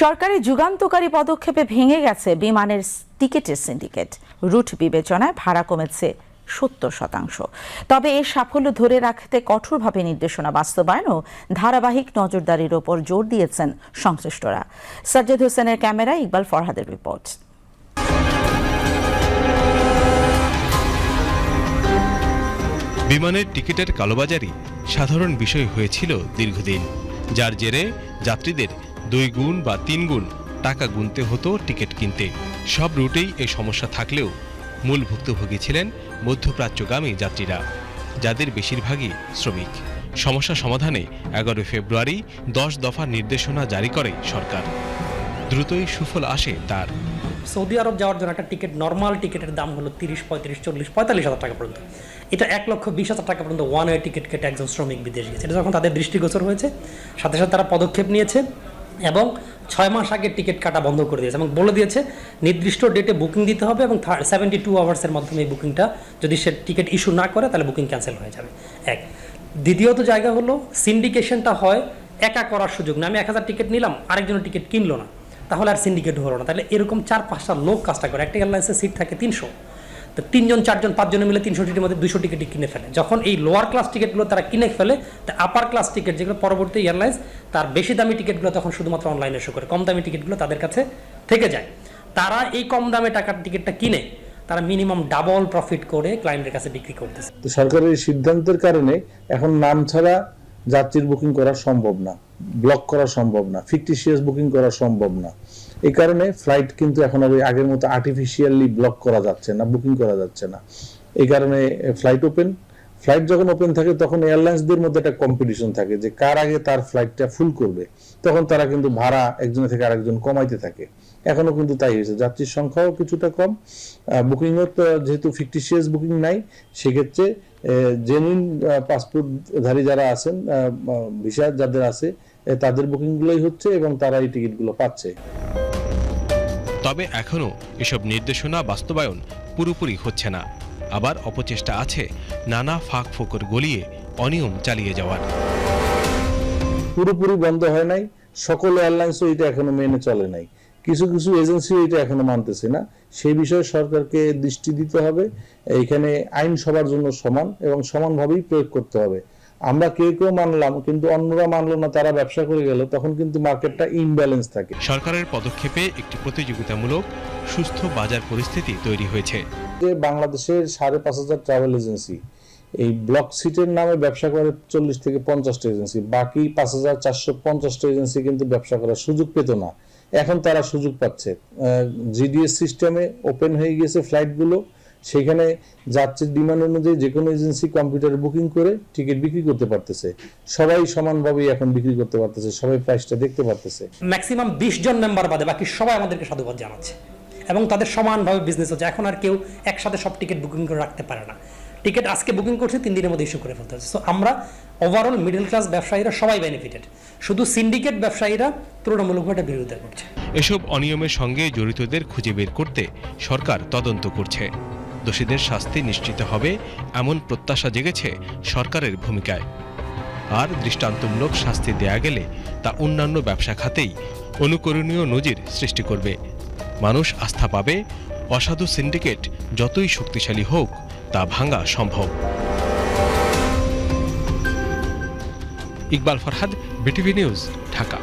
সরকারি যুগান্তকারী পদক্ষেপে ভেঙে গেছে বিমানের টিকিটের সিন্ডিকেট। রুট বিবেচনায় ভাড়া কমেছে সত্তর শতাংশ। তবে এই সাফল্য ধরে রাখতে কঠোরভাবে নির্দেশনা বাস্তবায়ন ও ধারাবাহিক নজরদারির ওপর জোর দিয়েছেন সংশ্লিষ্টরা। সাজ্জাদ হোসেনের ক্যামেরা ইকবাল ফরহাদের রিপোর্ট। বিমানের টিকিটের কালোবাজারি সাধারণ বিষয় হয়েছিল দীর্ঘদিন। যার জেরে যাত্রীদের দুই গুণ বা তিন গুণ টাকা গুনতে হতো টিকিট কিনতে। সব রুটেই এই সমস্যা থাকলেও মূল ভুক্তভোগী ছিলেন মধ্যপ্রাচ্যগামী যাত্রীরা, যাদের বেশিরভাগই শ্রমিক। সমস্যা সমাধানে এগারোই ফেব্রুয়ারি দশ দফা নির্দেশনা জারি করে সরকার। দ্রুতই সুফল আসে তার। সৌদি আরব যাওয়ার জন্য একটা টিকিট নর্মাল টিকিটের দাম হলো তিরিশ, পঁয়ত্রিশ, চল্লিশ, পঁয়তাল্লিশ হাজার টাকা পর্যন্ত। এটা এক লক্ষ বিশ হাজার টাকা পর্যন্ত ওয়ান ওয়ে টিকিট কেটে একজন শ্রমিক বিদেশ গেছে। এটা যখন তাদের দৃষ্টিগোচর হয়েছে, সাথে সাথে তারা পদক্ষেপ নিয়েছে। এবং ছয় মাস আগে টিকিট কাটা বন্ধ করে দিয়েছে এবং বলে দিয়েছে, নির্দিষ্ট ডেটে বুকিং দিতে হবে এবং থার্ড সেভেন্টি টু আওয়ার্সের মাধ্যমে এই বুকিংটা যদি সে টিকিট ইস্যু না করে, তাহলে বুকিং ক্যান্সেল হয়ে যাবে। এক। দ্বিতীয়ত জায়গা হলো সিন্ডিকেশনটা হয় একা করার সুযোগ না। আমি এক হাজার টিকিট নিলাম, আরেকজনের টিকিট কিনলো না। তাহলে আর সিন্ডিকেট হলো না। তাহলে এরকম চার পাঁচটা লোক কাজটা করে। একটা এয়ারলাইন্সের সিট থাকে তিনশো। তো তিনজন, চারজন, পাঁচজনে মিলে তিনশো টিকিটের মধ্যে দুশো টিকিট কিনে ফেলে। যখন এই লোয়ার ক্লাস টিকিটগুলো তারা কিনে ফেলে, তা আপার ক্লাস টিকিট যেগুলো পরবর্তী এয়ারলাইন্স তার বেশি দামি টিকিটগুলো তখন শুধুমাত্র অনলাইনে শো করে। কম দামি টিকিটগুলো তাদের কাছে থেকে যায়। তারা এই কম দামে টাকার টিকিটটা কিনে, তারা মিনিমাম ডাবল প্রফিট করে ক্লায়েন্টের কাছে বিক্রি করতেছে। তো সরকারের সিদ্ধান্তের কারণে এখন নাম ছাড়া যাত্রীর বুকিং করা সম্ভব না ব্লক করা সম্ভব না ফিকটিশিয়াস বুকিং করা সম্ভব না। এই কারণে ফ্লাইট কিন্তু এখন আর আগের মতো আর্টিফিশিয়ালি ব্লক করা যাচ্ছে না বুকিং করা যাচ্ছে না। এই কারণে ফ্লাইট ওপেন ফ্লাইট যখন ওপেন থাকে, তখন এয়ারলাইন্সদের মধ্যে একটা কম্পিটিশন থাকে যে কার আগে তার ফ্লাইটটা ফুল করবে। তখন তারা কিন্তু ভাড়া একজনের থেকে আরেকজন কমাইতে থাকে। এখনও কিন্তু তাই হয়েছে। যাত্রীর সংখ্যাও কিছুটা কম। বুকিংও তো যেহেতু ফিকটিশিয়াস বুকিং নাই সেক্ষেত্রে জেনুইন পাসপোর্টধারী যারা আছেন ভিসা যাদের আছে তাদের বুকিংগুলোই হচ্ছে এবং তারা এই টিকিটগুলো পাচ্ছে। তবে এখনও এসব নির্দেশনা বাস্তবায়ন পুরোপুরি হচ্ছে না। আবার অপচেষ্টা আছে নানা ফাঁক ফোকর গলিয়ে অনিয়ম চালিয়ে যাওয়ার। পুরোপুরি বন্ধ হয় নাই। সকল এয়ারলাইন্সও এটা এখনও মেনে চলে নাই। কিছু কিছু এজেন্সি এটা এখনও মানতেছে না। সেই বিষয়ে সরকারকে দৃষ্টি দিতে হবে। এইখানে আইন সবার জন্য সমান এবং সমানভাবেই প্রয়োগ করতে হবে। আমরা কেউ কেউ মানলাম কিন্তু অন্যরা মানলো না তারা ব্যবসা করে গেল তখন কিন্তু মার্কেটটা ইমব্যালেন্স থাকে। সরকারের পদক্ষেপে একটি প্রতিযোগিতামূলক সুস্থ বাজার পরিস্থিতি তৈরি হয়েছে। যে বাংলাদেশের সাড়ে পাঁচ হাজার ট্রাভেল এজেন্সি এই ব্লক সিটের নামে ব্যবসা করে চল্লিশ থেকে পঞ্চাশটা এজেন্সি বাকি পাঁচ হাজার চারশো পঞ্চাশটা এজেন্সি কিন্তু ব্যবসা করার সুযোগ পেত না। এখন তারা সুযোগ পাচ্ছে। জিডিএস সিস্টেমে ওপেন হয়ে গিয়েছে ফ্লাইটগুলো সেখানে যাত্রীর ডিমান্ড অনুযায়ী যে কোনো এজেন্সি কম্পিউটারে বুকিং করে টিকিট বিক্রি করতে পারতেছে। সবাই সমানভাবেই এখন বিক্রি করতে পারতেছে, সবাই প্রাইসটা দেখতে পারতেছে। ম্যাক্সিমাম বিশ জন মেম্বার বাদে বাকি সবাই আমাদেরকে সাধুবাদ জানাচ্ছে। এবং তাদের সমানভাবে বিজনেস হচ্ছে। এখন আর কেউ একসাথে সব টিকিট বুকিং করে রাখতে পারে না। টিকিট আজকে বুকিং করছে, তিন দিনের মধ্যে ইস্যু করে ফেলতে হচ্ছে সো আমরা ওভারঅল মিডল ক্লাস ব্যবসায়ীরা সবাই বেনিফিটেড শুধু সিন্ডিকেট ব্যবসায়ীরা তুলনামূলকভাবে বিরোধিতা করছে। এসব অনিয়মের সঙ্গে জড়িতদের খুঁজে বের করতে সরকার তদন্ত করছে। দোষীদের শাস্তি নিশ্চিত হবে এমন প্রত্যাশা জেগেছে সরকারের ভূমিকায়। আর দৃষ্টান্তমূলক শাস্তি দেয়া গেলে তা অন্যান্য ব্যবসা খাতেই অনুকরণীয় নজির সৃষ্টি করবে। মানুষ আস্থা পাবে, অসাধু সিন্ডিকেট যতই শক্তিশালী হোক তা ভাঙা সম্ভব। Iqbal Farhad BTV news Dhaka.